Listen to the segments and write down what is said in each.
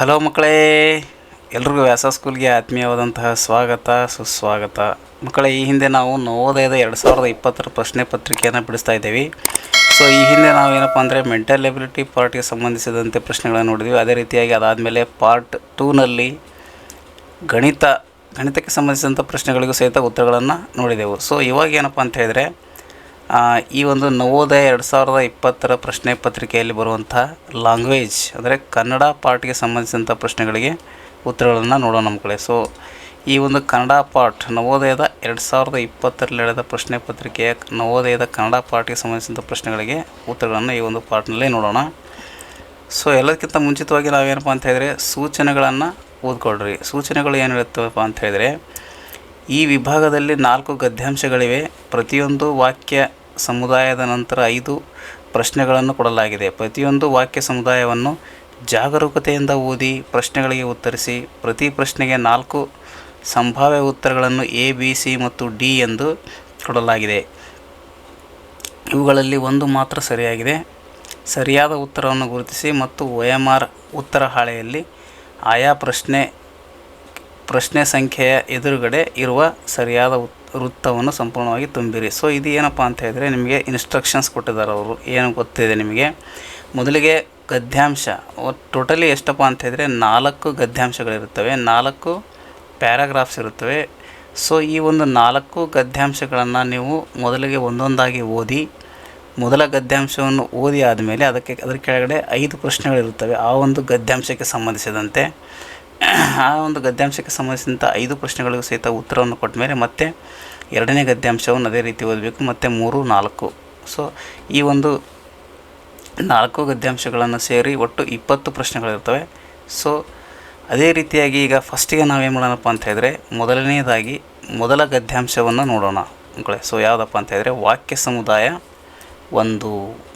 Hello ಮಕ್ಕಳೇ, ಎಲ್ರಿಗೂ ವ್ಯಾಸ ಸ್ಕೂಲ್ಗೆ ಆತ್ಮೀಯವಾದಂತಹ ಸ್ವಾಗತ, ಸುಸ್ವಾಗತ. ಮಕ್ಕಳೇ, ಈ ಹಿಂದೆ ನಾವು ನವೋದಯದ ಎರಡು ಸಾವಿರದ ಇಪ್ಪತ್ತರ ಪ್ರಶ್ನೆ ಪತ್ರಿಕೆಯನ್ನು ಬಿಡಿಸ್ತಾ ಇದ್ದೀವಿ. ಸೊ ಈ ಹಿಂದೆ ನಾವು ಏನಪ್ಪ ಅಂದರೆ ಮೆಂಟಲ್ ಎಬಿಲಿಟಿ ಪಾರ್ಟ್ಗೆ ಸಂಬಂಧಿಸಿದಂತೆ ಪ್ರಶ್ನೆಗಳನ್ನು ನೋಡಿದ್ವಿ. ಅದೇ ರೀತಿಯಾಗಿ ಅದಾದಮೇಲೆ ಪಾರ್ಟ್ ಟೂನಲ್ಲಿ ಗಣಿತ, ಗಣಿತಕ್ಕೆ ಸಂಬಂಧಿಸಿದಂಥ ಪ್ರಶ್ನೆಗಳಿಗೂ ಸಹಿತ ಉತ್ತರಗಳನ್ನು ನೋಡಿದೆವು. ಸೊ ಇವಾಗ ಏನಪ್ಪ ಅಂತ ಹೇಳಿದರೆ ಈ ಒಂದು ನವೋದಯ ಎರಡು ಸಾವಿರದ ಇಪ್ಪತ್ತರ ಪ್ರಶ್ನೆ ಪತ್ರಿಕೆಯಲ್ಲಿ ಬರುವಂಥ ಲ್ಯಾಂಗ್ವೇಜ್ ಅಂದರೆ ಕನ್ನಡ ಪಾರ್ಟ್ಗೆ ಸಂಬಂಧಿಸಿದಂಥ ಪ್ರಶ್ನೆಗಳಿಗೆ ಉತ್ತರಗಳನ್ನು ನೋಡೋಣ ನಮ್ಮ ಕಡೆ. ಸೊ ಈ ಒಂದು ಕನ್ನಡ ಪಾರ್ಟ್ ನವೋದಯದ ಎರಡು ಸಾವಿರದ ಇಪ್ಪತ್ತರಲ್ಲಿ ನಡೆದ ಪ್ರಶ್ನೆ ಪತ್ರಿಕೆಯ ನವೋದಯದ ಕನ್ನಡ ಪಾರ್ಟಿಗೆ ಸಂಬಂಧಿಸಿದಂಥ ಪ್ರಶ್ನೆಗಳಿಗೆ ಉತ್ತರಗಳನ್ನು ಈ ಒಂದು ಪಾರ್ಟ್ನಲ್ಲೇ ನೋಡೋಣ. ಸೊ ಎಲ್ಲದಕ್ಕಿಂತ ಮುಂಚಿತವಾಗಿ ನಾವೇನಪ್ಪ ಅಂತ ಹೇಳಿದರೆ ಸೂಚನೆಗಳನ್ನು ಓದ್ಕೊಳ್ರಿ. ಸೂಚನೆಗಳು ಏನು ಹೇಳುತ್ತವಪ್ಪ ಅಂತ ಹೇಳಿದರೆ ಈ ವಿಭಾಗದಲ್ಲಿ ನಾಲ್ಕು ಗದ್ಯಾಂಶಗಳಿವೆ. ಪ್ರತಿಯೊಂದು ವಾಕ್ಯ ಸಮುದಾಯದ ನಂತರ ಐದು ಪ್ರಶ್ನೆಗಳನ್ನು ಕೊಡಲಾಗಿದೆ. ಪ್ರತಿಯೊಂದು ವಾಕ್ಯ ಸಮುದಾಯವನ್ನು ಜಾಗರೂಕತೆಯಿಂದ ಓದಿ ಪ್ರಶ್ನೆಗಳಿಗೆ ಉತ್ತರಿಸಿ, ಪ್ರತಿ ಪ್ರಶ್ನೆಗೆ ನಾಲ್ಕು ಸಂಭಾವ್ಯ ಉತ್ತರಗಳನ್ನು ಎ ಬಿ ಸಿ ಮತ್ತು ಡಿ ಎಂದು ಕೊಡಲಾಗಿದೆ. ಇವುಗಳಲ್ಲಿ ಒಂದು ಮಾತ್ರ ಸರಿಯಾಗಿದೆ. ಸರಿಯಾದ ಉತ್ತರವನ್ನು ಗುರುತಿಸಿ ಮತ್ತು ಒಎಂಆರ್ ಉತ್ತರ ಹಾಳೆಯಲ್ಲಿ ಆಯಾ ಪ್ರಶ್ನೆ ಪ್ರಶ್ನೆ ಸಂಖ್ಯೆಯ ಎದುರುಗಡೆ ಇರುವ ಸರಿಯಾದ ಉತ್ ವೃತ್ತವನ್ನು ಸಂಪೂರ್ಣವಾಗಿ ತುಂಬಿರಿ. ಸೊ ಇದು ಏನಪ್ಪ ಅಂತ ಹೇಳಿದರೆ ನಿಮಗೆ ಇನ್ಸ್ಟ್ರಕ್ಷನ್ಸ್ ಕೊಟ್ಟಿದ್ದಾರೆ ಅವರು. ಏನು ಗೊತ್ತಿದೆ ನಿಮಗೆ? ಮೊದಲಿಗೆ ಗದ್ಯಾಂಶ. ಟೋಟಲಿ ಎಷ್ಟಪ್ಪ ಅಂತ ಹೇಳಿದರೆ ನಾಲ್ಕು ಗದ್ಯಾಂಶಗಳಿರುತ್ತವೆ, ನಾಲ್ಕು ಪ್ಯಾರಾಗ್ರಾಫ್ಸ್ ಇರುತ್ತವೆ. ಸೊ ಈ ಒಂದು ನಾಲ್ಕು ಗದ್ಯಾಂಶಗಳನ್ನು ನೀವು ಮೊದಲಿಗೆ ಒಂದೊಂದಾಗಿ ಓದಿ, ಮೊದಲ ಗದ್ಯಾಂಶವನ್ನು ಓದಿ ಆದಮೇಲೆ ಅದಕ್ಕೆ, ಅದರ ಕೆಳಗಡೆ ಐದು ಪ್ರಶ್ನೆಗಳಿರುತ್ತವೆ. ಆ ಒಂದು ಗದ್ಯಾಂಶಕ್ಕೆ ಸಂಬಂಧಿಸಿದಂತೆ. ಆ ಒಂದು ಗದ್ಯಾಂಶಕ್ಕೆ ಸಂಬಂಧಿಸಿದಂಥ ಐದು ಪ್ರಶ್ನೆಗಳಿಗೂ ಸಹಿತ ಉತ್ತರವನ್ನು ಕೊಟ್ಟ ಮೇಲೆ ಮತ್ತೆ ಎರಡನೇ ಗದ್ಯಾಂಶವನ್ನು ಅದೇ ರೀತಿ ಓದಬೇಕು, ಮತ್ತು ಮೂರು, ನಾಲ್ಕು. ಸೊ ಈ ಒಂದು ನಾಲ್ಕು ಗದ್ಯಾಂಶಗಳನ್ನು ಸೇರಿ ಒಟ್ಟು ಇಪ್ಪತ್ತು ಪ್ರಶ್ನೆಗಳಿರ್ತವೆ ಸೊ ಅದೇ ರೀತಿಯಾಗಿ ಈಗ ಫಸ್ಟಿಗೆ ನಾವೇನು ಮಾಡೋಣಪ್ಪ ಅಂತ ಹೇಳಿದ್ರೆ ಮೊದಲನೇದಾಗಿ ಮೊದಲ ಗದ್ಯಾಂಶವನ್ನು ನೋಡೋಣ ಮಕ್ಕಳೇ. ಸೊ ಯಾವುದಪ್ಪ ಅಂತ ಹೇಳಿದ್ರೆ ವಾಕ್ಯ ಸಮುದಾಯ ಒಂದು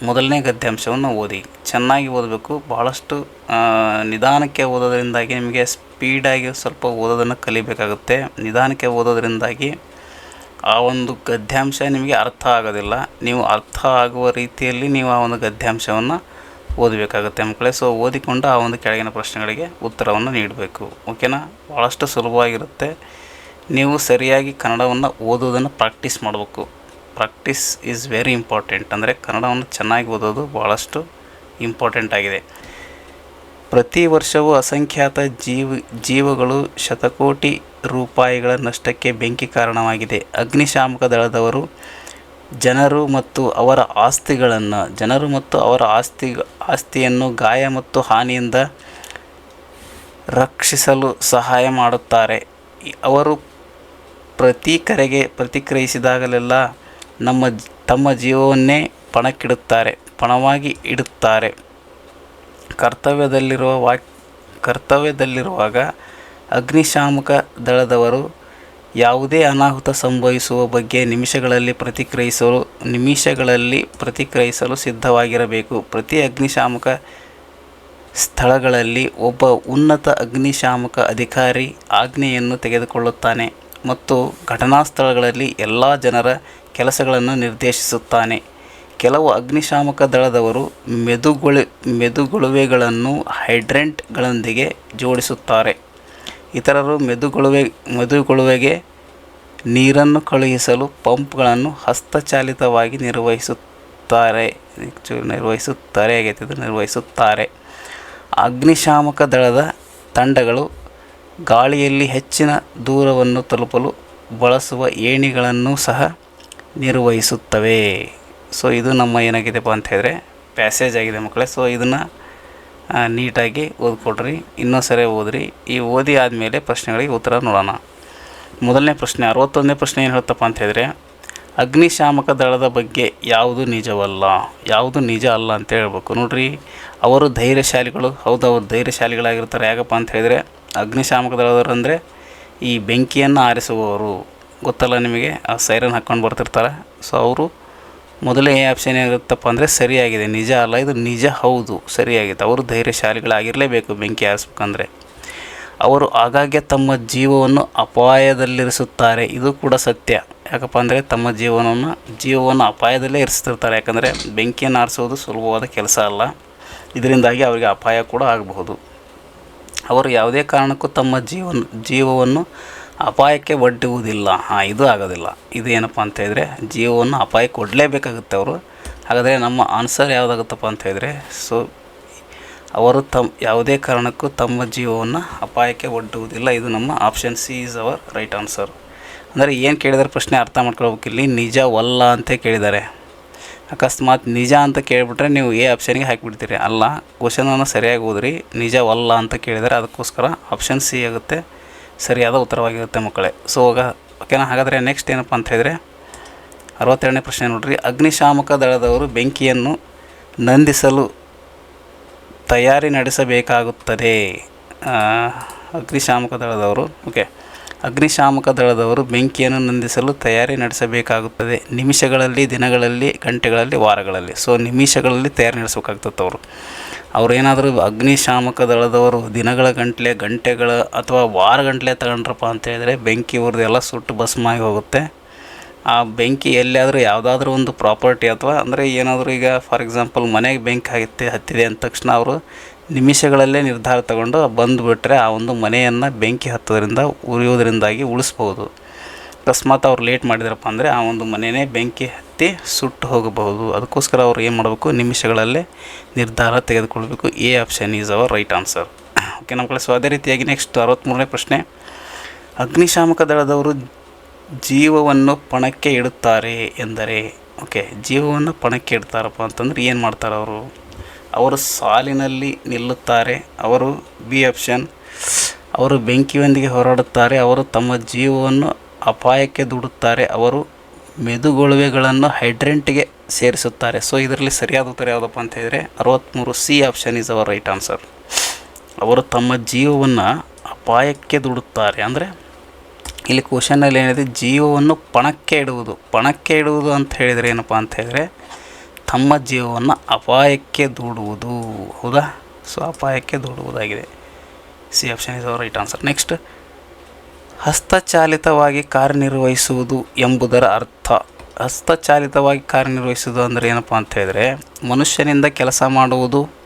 ಮೊದಲನೇ ಗದ್ಯಾಂಶವನ್ನು ಓದಿ. ಚೆನ್ನಾಗಿ ಓದಬೇಕು. ಭಾಳಷ್ಟು ನಿಧಾನಕ್ಕೆ ಓದೋದರಿಂದಾಗಿ ನಿಮಗೆ ಸ್ಪೀಡಾಗಿ ಸ್ವಲ್ಪ ಓದೋದನ್ನು ಕಲಿಬೇಕಾಗುತ್ತೆ. ನಿಧಾನಕ್ಕೆ ಓದೋದ್ರಿಂದಾಗಿ ಆ ಒಂದು ಗದ್ಯಾಂಶ ನಿಮಗೆ ಅರ್ಥ ಆಗೋದಿಲ್ಲ. ನೀವು ಅರ್ಥ ಆಗುವ ರೀತಿಯಲ್ಲಿ ನೀವು ಆ ಒಂದು ಗದ್ಯಾಂಶವನ್ನು ಓದಬೇಕಾಗುತ್ತೆ ಮಕ್ಕಳೇ. ಸೊ ಓದಿಕೊಂಡು ಆ ಒಂದು ಕೆಳಗಿನ ಪ್ರಶ್ನೆಗಳಿಗೆ ಉತ್ತರವನ್ನು ನೀಡಬೇಕು. ಓಕೆನಾ? ಭಾಳಷ್ಟು ಸುಲಭವಾಗಿರುತ್ತೆ. ನೀವು ಸರಿಯಾಗಿ ಕನ್ನಡವನ್ನು ಓದೋದನ್ನು ಪ್ರಾಕ್ಟೀಸ್ ಮಾಡಬೇಕು. Practice is very important. ಅಂದರೆ ಕನ್ನಡವನ್ನು ಚೆನ್ನಾಗಿ ಓದೋದು ಭಾಳಷ್ಟು ಇಂಪಾರ್ಟೆಂಟ್ ಆಗಿದೆ. ಪ್ರತಿ ವರ್ಷವೂ ಅಸಂಖ್ಯಾತ ಜೀವ, ಜೀವಗಳು ಶತಕೋಟಿ ರೂಪಾಯಿಗಳ ನಷ್ಟಕ್ಕೆ ಬೆಂಕಿ ಕಾರಣವಾಗಿದೆ. ಅಗ್ನಿಶಾಮಕ ದಳದವರು ಜನರು ಮತ್ತು ಅವರ ಆಸ್ತಿಗಳನ್ನು, ಜನರು ಮತ್ತು ಅವರ ಆಸ್ತಿ, ಆಸ್ತಿಯನ್ನು ಗಾಯ ಮತ್ತು ಹಾನಿಯಿಂದ ರಕ್ಷಿಸಲು ಸಹಾಯ ಮಾಡುತ್ತಾರೆ. ಅವರು ಪ್ರತಿ ಕರೆಗೆ ಪ್ರತಿಕ್ರಿಯಿಸಿದಾಗಲೆಲ್ಲ ನಮ್ಮ, ತಮ್ಮ ಜೀವವನ್ನೇ ಪಣಕ್ಕಿಡುತ್ತಾರೆ. ಪಣವಾಗಿ ಇಡುತ್ತಾರೆ. ಕರ್ತವ್ಯದಲ್ಲಿರುವ ವಾಕ್, ಕರ್ತವ್ಯದಲ್ಲಿರುವಾಗ ಅಗ್ನಿಶಾಮಕ ದಳದವರು ಯಾವುದೇ ಅನಾಹುತ ಸಂಭವಿಸುವ ಬಗ್ಗೆ ನಿಮಿಷಗಳಲ್ಲಿ ಪ್ರತಿಕ್ರಿಯಿಸಲು ನಿಮಿಷಗಳಲ್ಲಿ ಪ್ರತಿಕ್ರಿಯಿಸಲು ಸಿದ್ಧವಾಗಿರಬೇಕು. ಪ್ರತಿ ಅಗ್ನಿಶಾಮಕ ಸ್ಥಳಗಳಲ್ಲಿ ಒಬ್ಬ ಉನ್ನತ ಅಗ್ನಿಶಾಮಕ ಅಧಿಕಾರಿ ಆಜ್ಞೆಯನ್ನು ತೆಗೆದುಕೊಳ್ಳುತ್ತಾನೆ ಮತ್ತು ಘಟನಾ ಸ್ಥಳಗಳಲ್ಲಿ ಎಲ್ಲ ಜನರ ಕೆಲಸಗಳನ್ನು ನಿರ್ದೇಶಿಸುತ್ತಾನೆ. ಕೆಲವು ಅಗ್ನಿಶಾಮಕ ದಳದವರು ಮೆದುಗೊಳು, ಮೆದುಗೊಳುವೆಗಳನ್ನು ಹೈಡ್ರೆಂಟ್ಗಳೊಂದಿಗೆ ಜೋಡಿಸುತ್ತಾರೆ. ಇತರರು ಮೆದುಗೊಳುವೆ, ಮೆದುಗೊಳುವೆಗೆ ನೀರನ್ನು ಕಳುಹಿಸಲು ಪಂಪ್ಗಳನ್ನು ಹಸ್ತಚಾಲಿತವಾಗಿ ನಿರ್ವಹಿಸುತ್ತಾರೆ. ನಿರ್ವಹಿಸುತ್ತಾರೆ ಆಗೈತೆ ನಿರ್ವಹಿಸುತ್ತಾರೆ. ಅಗ್ನಿಶಾಮಕ ದಳದ ತಂಡಗಳು ಗಾಳಿಯಲ್ಲಿ ಹೆಚ್ಚಿನ ದೂರವನ್ನು ತಲುಪಲು ಬಳಸುವ ಏಣಿಗಳನ್ನು ಸಹ ನಿರ್ವಹಿಸುತ್ತವೆ. ಸೊ ಇದು ನಮ್ಮ ಏನಾಗಿದೆಪ್ಪ ಅಂತ ಹೇಳಿದ್ರೆ ಪ್ಯಾಸೇಜ್ ಆಗಿದೆ ಮಕ್ಕಳೇ. ಸೊ ಇದನ್ನು ನೀಟಾಗಿ ಓದ್ಕೊಡ್ರಿ ಇನ್ನೊಂದು ಸರಿ ಓದ್ರಿ. ಈ ಓದಿ ಆದಮೇಲೆ ಪ್ರಶ್ನೆಗಳಿಗೆ ಉತ್ತರ ನೋಡೋಣ. ಮೊದಲನೇ ಪ್ರಶ್ನೆ, ಅರವತ್ತೊಂದನೇ ಪ್ರಶ್ನೆ ಏನು ಹೇಳ್ತಪ್ಪ ಅಂತ ಹೇಳಿದ್ರೆ, ಅಗ್ನಿಶಾಮಕ ದಳದ ಬಗ್ಗೆ ಯಾವುದು ನಿಜವಲ್ಲ? ಯಾವುದು ನಿಜ ಅಲ್ಲ ಅಂತ ಹೇಳ್ಬೇಕು. ನೋಡ್ರಿ, ಅವರು ಧೈರ್ಯಶಾಲಿಗಳು. ಹೌದು, ಅವರು ಧೈರ್ಯಶಾಲಿಗಳಾಗಿರ್ತಾರೆ. ಯಾಕಪ್ಪ ಅಂತ ಹೇಳಿದರೆ, ಅಗ್ನಿಶಾಮಕ ದಳದವರು ಅಂದರೆ ಈ ಬೆಂಕಿಯನ್ನು ಆರಿಸುವವರು. ಗೊತ್ತಲ್ಲ ನಿಮಗೆ? ಆ ಸೈರನ್ ಹಾಕ್ಕೊಂಡು ಬರ್ತಿರ್ತಾರೆ. ಸೊ ಅವರು ಮೊದಲೇ ಆಪ್ಷನ್ ಏನಿರುತ್ತಪ್ಪ ಅಂದರೆ ಸರಿಯಾಗಿದೆ. ನಿಜ ಅಲ್ಲ, ಇದು ನಿಜ ಹೌದು, ಸರಿಯಾಗಿದೆ. ಅವರು ಧೈರ್ಯಶಾಲಿಗಳಾಗಿರಲೇಬೇಕು ಬೆಂಕಿ ಹಾರಿಸ್ಬೇಕಂದ್ರೆ. ಅವರು ಆಗಾಗ್ಗೆ ತಮ್ಮ ಜೀವವನ್ನು ಅಪಾಯದಲ್ಲಿರಿಸುತ್ತಾರೆ. ಇದು ಕೂಡ ಸತ್ಯ. ಯಾಕಪ್ಪ ಅಂದರೆ ತಮ್ಮ ಜೀವನವನ್ನು, ಜೀವವನ್ನು ಅಪಾಯದಲ್ಲೇ ಇರಿಸ್ತಿರ್ತಾರೆ. ಯಾಕಂದರೆ ಬೆಂಕಿಯನ್ನು ಆರಿಸೋದು ಸುಲಭವಾದ ಕೆಲಸ ಅಲ್ಲ. ಇದರಿಂದಾಗಿ ಅವರಿಗೆ ಅಪಾಯ ಕೂಡ ಆಗಬಹುದು. ಅವರು ಯಾವುದೇ ಕಾರಣಕ್ಕೂ ತಮ್ಮ ಜೀವನ, ಜೀವವನ್ನು ಅಪಾಯಕ್ಕೆ ಒಡ್ಡುವುದಿಲ್ಲ. ಹಾಂ, ಇದು ಆಗೋದಿಲ್ಲ. ಇದು ಏನಪ್ಪ ಅಂತ ಹೇಳಿದರೆ, ಜೀವವನ್ನು ಅಪಾಯಕ್ಕೆ ಒಡ್ಲೇಬೇಕಾಗುತ್ತೆ ಅವರು. ಹಾಗಾದರೆ ನಮ್ಮ ಆನ್ಸರ್ ಯಾವುದಾಗುತ್ತಪ್ಪ ಅಂತ ಹೇಳಿದರೆ ಸೊ ಅವರು ತಮ್ಮ ಯಾವುದೇ ಕಾರಣಕ್ಕೂ ತಮ್ಮ ಜೀವವನ್ನು ಅಪಾಯಕ್ಕೆ ಒಡ್ಡುವುದಿಲ್ಲ. ಇದು ನಮ್ಮ option C is our right answer ಅಂದರೆ ಏನು ಕೇಳಿದರೆ ಪ್ರಶ್ನೆ ಅರ್ಥ ಮಾಡ್ಕೊಳ್ಬೇಕು ಇಲ್ಲಿ. ನಿಜವಲ್ಲ ಅಂತ ಕೇಳಿದ್ದಾರೆ. ಅಕಸ್ಮಾತ್ ನಿಜ ಅಂತ ಕೇಳಿಬಿಟ್ರೆ ನೀವು ಎ ಆಪ್ಷನ್ಗೆ ಹಾಕಿಬಿಡ್ತೀರಿ. ಅಲ್ಲ ಕ್ವಶನನ್ನು ಸರಿಯಾಗಿ ಓದ್ರಿ. ನಿಜವಲ್ಲ ಅಂತ ಕೇಳಿದರೆ ಅದಕ್ಕೋಸ್ಕರ ಆಪ್ಷನ್ ಸಿ ಆಗುತ್ತೆ. ಸರಿಯಾದ ಉತ್ತರವಾಗಿರುತ್ತೆ ಮಕ್ಕಳೇ. ಸೊ ಓಕೆನಾ ಹಾಗಾದರೆ ನೆಕ್ಸ್ಟ್ ಏನಪ್ಪ ಅಂತ ಹೇಳಿದರೆ, ಅರವತ್ತೆರಡನೇ ಪ್ರಶ್ನೆ ನೋಡಿರಿ. ಅಗ್ನಿಶಾಮಕ ದಳದವರು ಬೆಂಕಿಯನ್ನು ನಂದಿಸಲು ತಯಾರಿ ನಡೆಸಬೇಕಾಗುತ್ತದೆ. ಅಗ್ನಿಶಾಮಕ ದಳದವರು ಓಕೆ ಅಗ್ನಿಶಾಮಕ ದಳದವರು ಬೆಂಕಿಯನ್ನು ನಂದಿಸಲು ತಯಾರಿ ನಡೆಸಬೇಕಾಗುತ್ತದೆ. ನಿಮಿಷಗಳಲ್ಲಿ, ದಿನಗಳಲ್ಲಿ, ಗಂಟೆಗಳಲ್ಲಿ, ವಾರಗಳಲ್ಲಿ. ಸೊ ನಿಮಿಷಗಳಲ್ಲಿ ತಯಾರಿ ನಡೆಸಬೇಕಾಗ್ತದೆ ಅವರು. ಅವ್ರು ಏನಾದರೂ ಅಗ್ನಿಶಾಮಕ ದಳದವರು ದಿನಗಳ ಗಂಟಲೆ, ಗಂಟೆಗಳ ಅಥವಾ ವಾರ ಗಂಟಲೆ ತಗೊಂಡ್ರಪ್ಪ ಅಂತ ಹೇಳಿದರೆ ಬೆಂಕಿ ಎಲ್ಲ ಸುಟ್ಟು ಭಸ್ಮಾಗಿ ಹೋಗುತ್ತೆ. ಆ ಬೆಂಕಿ ಎಲ್ಲಿಯಾದರೂ ಯಾವುದಾದ್ರೂ ಒಂದು ಪ್ರಾಪರ್ಟಿ ಅಥವಾ ಅಂದರೆ ಏನಾದರೂ ಈಗ, ಫಾರ್ ಎಕ್ಸಾಂಪಲ್ ಮನೆಗೆ ಬೆಂಕಿ ಆಗಿತ್ತೆ ಹತ್ತಿದೆ ಅಂದ ತಕ್ಷಣ ಅವರು ನಿಮಿಷಗಳಲ್ಲೇ ನಿರ್ಧಾರ ತಗೊಂಡು ಬಂದುಬಿಟ್ರೆ ಆ ಒಂದು ಮನೆಯನ್ನು ಬೆಂಕಿ ಹತ್ತೋದ್ರಿಂದ, ಉರಿಯೋದ್ರಿಂದಾಗಿ ಉಳಿಸ್ಬೋದು. ಅಕಸ್ಮಾತ್ ಅವ್ರು ಲೇಟ್ ಮಾಡಿದ್ರಪ್ಪ ಅಂದರೆ ಆ ಒಂದು ಮನೆಯೇ ಬೆಂಕಿ ಹತ್ತಿ ಸುಟ್ಟು ಹೋಗಬಹುದು. ಅದಕ್ಕೋಸ್ಕರ ಅವ್ರು ಏನು ಮಾಡಬೇಕು? ನಿಮಿಷಗಳಲ್ಲೇ ನಿರ್ಧಾರ ತೆಗೆದುಕೊಳ್ಬೇಕು. A option is our right answer. Okay, ನಮ್ಮ ಕಡೆ ಅದೇ ರೀತಿಯಾಗಿ ನೆಕ್ಸ್ಟ್ ಅರವತ್ತ್ಮೂರನೇ ಪ್ರಶ್ನೆ. ಅಗ್ನಿಶಾಮಕ ದಳದವರು ಜೀವವನ್ನು ಪಣಕ್ಕೆ ಇಡುತ್ತಾರೆ ಎಂದರೆ, ಓಕೆ, ಜೀವವನ್ನು ಪಣಕ್ಕೆ ಇಡ್ತಾರಪ್ಪ ಅಂತಂದ್ರೆ ಏನು ಮಾಡ್ತಾರೆ ಅವರು ಅವರು ಸಾಲಿನಲ್ಲಿ ನಿಲ್ಲುತ್ತಾರೆ. ಅವರು ಬಿ ಆಪ್ಷನ್. ಅವರು ಬೆಂಕಿಯೊಂದಿಗೆ ಹೋರಾಡುತ್ತಾರೆ. ಅವರು ತಮ್ಮ ಜೀವವನ್ನು ಅಪಾಯಕ್ಕೆ ದುಡುತ್ತಾರೆ. ಅವರು ಮೆದುಗೊಳುವೆಗಳನ್ನು ಹೈಡ್ರೆಂಟ್ಗೆ ಸೇರಿಸುತ್ತಾರೆ. ಸೊ ಇದರಲ್ಲಿ ಸರಿಯಾದ ಉತ್ತರ ಯಾವುದಪ್ಪ ಅಂತ ಹೇಳಿದರೆ ಅರವತ್ತ್ಮೂರು C option is our right answer ಅವರು ತಮ್ಮ ಜೀವವನ್ನು ಅಪಾಯಕ್ಕೆ ದುಡುತ್ತಾರೆ. ಅಂದರೆ ಇಲ್ಲಿ ಕ್ವಶನಲ್ಲಿ ಏನಿದೆ? ಜೀವವನ್ನು ಪಣಕ್ಕೆ ಇಡುವುದು. ಪಣಕ್ಕೆ ಇಡುವುದು ಅಂತ ಹೇಳಿದರೆ ಏನಪ್ಪ ಅಂತ ಹೇಳಿದರೆ ತಮ್ಮ ಜೀವವನ್ನು ಅಪಾಯಕ್ಕೆ ದೂಡುವುದು. ಹೌದಾ? ಸೊ ಅಪಾಯಕ್ಕೆ ದೂಡುವುದಾಗಿದೆ. C option is our right answer next ಹಸ್ತಚಾಲಿತವಾಗಿ ಕಾರ್ಯನಿರ್ವಹಿಸುವುದು ಎಂಬುದರ ಅರ್ಥ. ಹಸ್ತಚಾಲಿತವಾಗಿ ಕಾರ್ಯನಿರ್ವಹಿಸುವುದು ಅಂದರೆ ಏನಪ್ಪ ಅಂತ ಹೇಳಿದರೆ, ಮನುಷ್ಯನಿಂದ ಕೆಲಸ ಮಾಡುವುದು